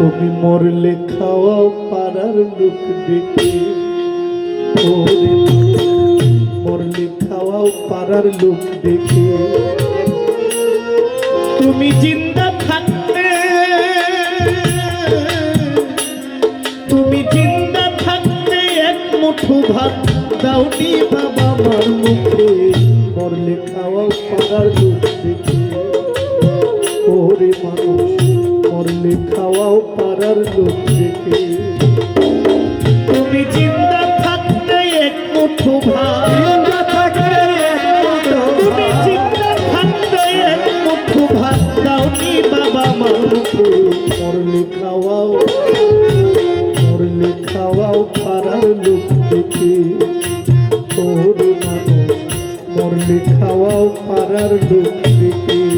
তুমি মরলে খাওয়াও পাড়ার লোক ওরে মরলে খাওয়াও পাড়ার লোক ডেকে। তুমি জিন্দা থাকতে, তুমি জিন্দা থাকতে এক মুঠো ভাত দাওনি বাবা আমার মুখে। মরলে খাওয়াও পাড়ার লোক ডেকে। ওরে মানুষ মরলে খাওয়াও পাড়ার লোক দেখে তুমি জিন্দা থাকতে এক মুঠো ভাত। তুমি জিন্দা থাকতে এক মুঠো ভাত। দাওনি বাবা মা মরলে খাওয়াও মরলে খাওয়াও পাড়ার লোক দেখে মরলে খাওয়াও পাড়ার লোক দেখে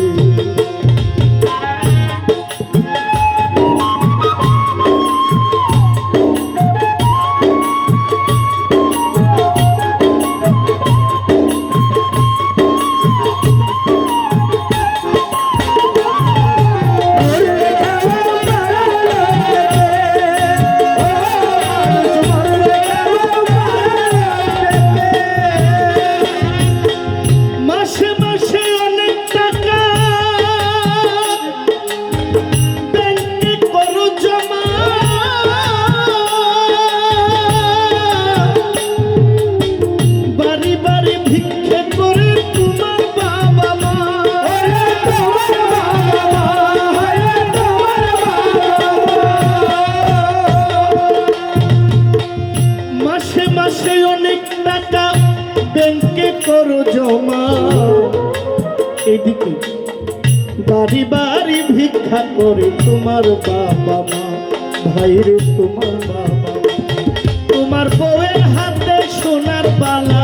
এদিকে। বাড়ি বাড়ি ভিক্ষা করে তোমার বাবা মা, ভাইরে তোমার বাবা তোমার বউয়ের হাতে সোনার বালা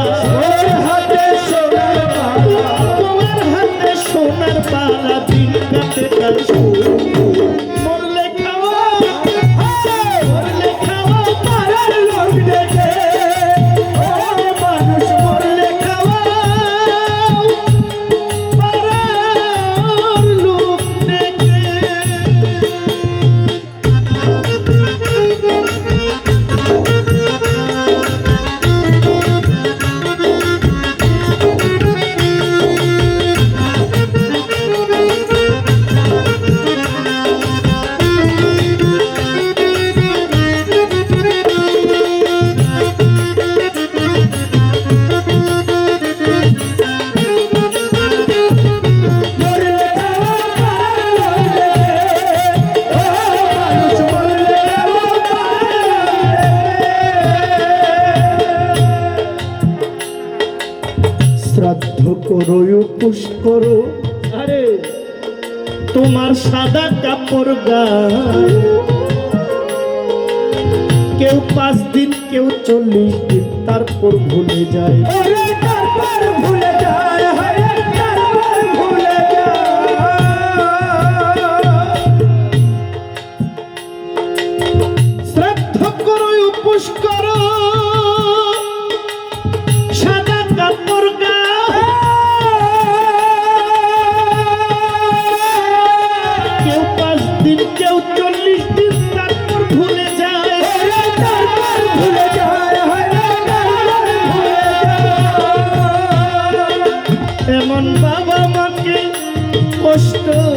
করো আরে তোমার সাদা কাপড় গায়ে। কেউ পাঁচ দিন কেউ চল্লিশ দিন তারপর ভুলে যায়। gostou.